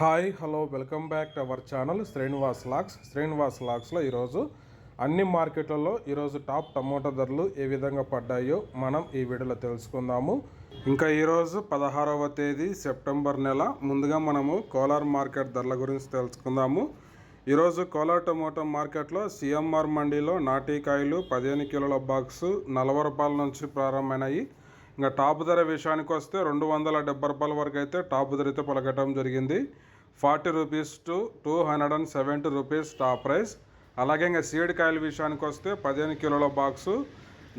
Hi hello welcome back to our channel Srinivas lakhs. Srinivas లాక్స్లో ఈరోజు అన్ని మార్కెట్లలో ఈరోజు టాప్ టమోటా ధరలు ఏ విధంగా పడ్డాయో మనం ఈ వీడియోలో తెలుసుకుందాము. ఇంకా ఈరోజు పదహారవ తేదీ సెప్టెంబర్ నెల. ముందుగా మనము కోలార్ మార్కెట్ ధరల గురించి తెలుసుకుందాము. ఈరోజు కోలార్ టమోటా మార్కెట్లో సిఎంఆర్ మండీలో నాటికాయలు పదిహేను కిలోల బాక్సు నలభై రూపాయల నుంచి ప్రారంభమైనాయి. ఇంకా టాప్ ధర విషయానికి వస్తే రెండు వందల డెబ్బై రూపాయల వరకు అయితే టాప్ ధర అయితే పలకటం జరిగింది. Forty rupees to two hundred and seventy rupees top price. అలాగే ఇంకా సీడ్ కాయల విషయానికి వస్తే పదిహేను కిలోల బాక్సు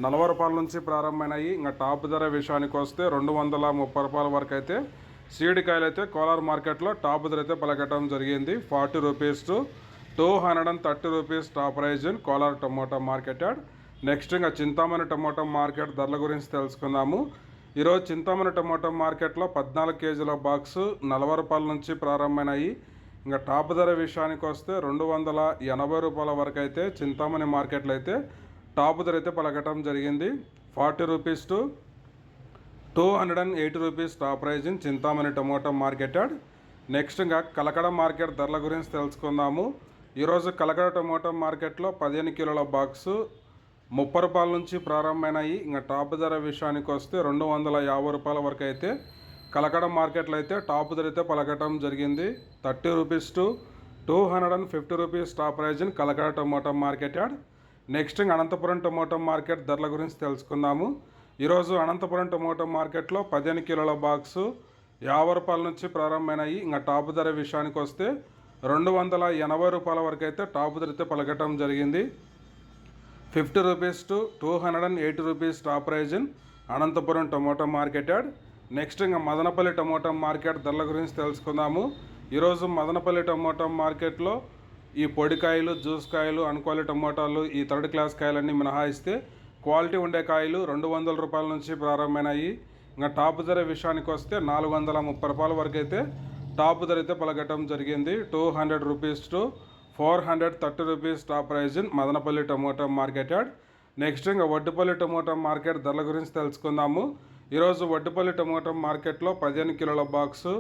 నలభై రూపాయల నుంచి ప్రారంభమైనాయి. ఇంకా టాప్ ధర విషయానికి వస్తే రెండు వందల ముప్పై రూపాయల వరకు అయితే సీడ్ కాయలు అయితే కోలార్ మార్కెట్లో టాప్ ధర అయితే పలకటం జరిగింది. Forty rupees to two hundred and thirty rupees top price in Kolar tomato market yard next ఇంకా చింతామణి టమాటో మార్కెట్ ధరల గురించి తెలుసుకుందాము. ఈరోజు చింతామణి టమాటో మార్కెట్లో పద్నాలుగు కేజీల బాక్సు నలభై రూపాయల నుంచి ప్రారంభమైనాయి. ఇంకా టాప్ ధర విషయానికి వస్తే రెండు వందల ఎనభై రూపాయల వరకు అయితే చింతామణి మార్కెట్లో అయితే టాప్ ధర అయితే పలకటం జరిగింది. Forty rupees to two hundred and eighty rupees top price in Chintamani tomato market yard. Next ఇంకా కలకడ మార్కెట్ ధరల గురించి తెలుసుకుందాము. ఈరోజు కలకడ టమోటా మార్కెట్లో పదిహేను కిలోల బాక్సు ముప్పై రూపాయల నుంచి ప్రారంభమైనాయి. ఇంకా టాప్ ధర విషయానికి వస్తే రెండు వందల యాభై రూపాయల వరకు అయితే కలకడ మార్కెట్లో అయితే టాప్ ధర అయితే పలకటం జరిగింది. Thirty rupees to two hundred and fifty rupees top price in Kalakada tomato market yard next ఇంకా అనంతపురం టమోటా మార్కెట్ ధరల గురించి తెలుసుకుందాము. ఈరోజు అనంతపురం టొమాటో మార్కెట్లో పదిహేను కిలోల బాక్సు యాభై రూపాయల నుంచి ప్రారంభమైనాయి. ఇంకా టాప్ ధర విషయానికి వస్తే రెండు వందల ఎనభై రూపాయల వరకు అయితే టాప్ ధర అయితే పలకటం జరిగింది. Fifty rupees to two hundred and eighty rupees top price in Anantapuram tomato market yard. Next ఇంకా మదనపల్లి టమోటా మార్కెట్ ధరల గురించి తెలుసుకుందాము. ఈరోజు మదనపల్లి టమోటా మార్కెట్లో ఈ పొడికాయలు జ్యూస్ కాయలు అన్క్వాలిటీ టమోటాలు ఈ థర్డ్ క్లాస్ కాయలన్నీ మినహాయిస్తే క్వాలిటీ ఉండే కాయలు రెండు వందల రూపాయల నుంచి ప్రారంభమైనాయి. ఇంకా టాప్ ధర విషయానికి వస్తే నాలుగు వందల ముప్పై రూపాయల వరకు అయితే టాప్ ధర అయితే పలకటం జరిగింది. Two hundred rupees to four hundred thirty rupees top price in Madanapalle tomato market yard next ఇంకా వడ్డుపల్లి టమోటా మార్కెట్ ధరల గురించి తెలుసుకుందాము. ఈరోజు వడ్డుపల్లి టమోటా మార్కెట్లో పదిహేను కిలోల బాక్సు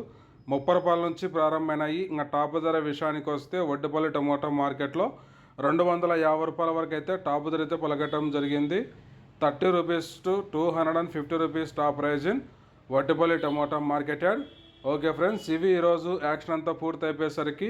ముప్పై రూపాయల నుంచి ప్రారంభమైనాయి. ఇంకా టాప్ ధర విషయానికి వస్తే వడ్డుపల్లి టమోటా మార్కెట్లో రెండు వందల యాభై రూపాయల వరకు అయితే టాప్ ధర అయితే పలకటం జరిగింది. Thirty rupees to two hundred and fifty rupees top price in Vaddupalli tomato market yard okay friends ఇవి ఈరోజు యాక్షన్ అంతా పూర్తి అయిపోయేసరికి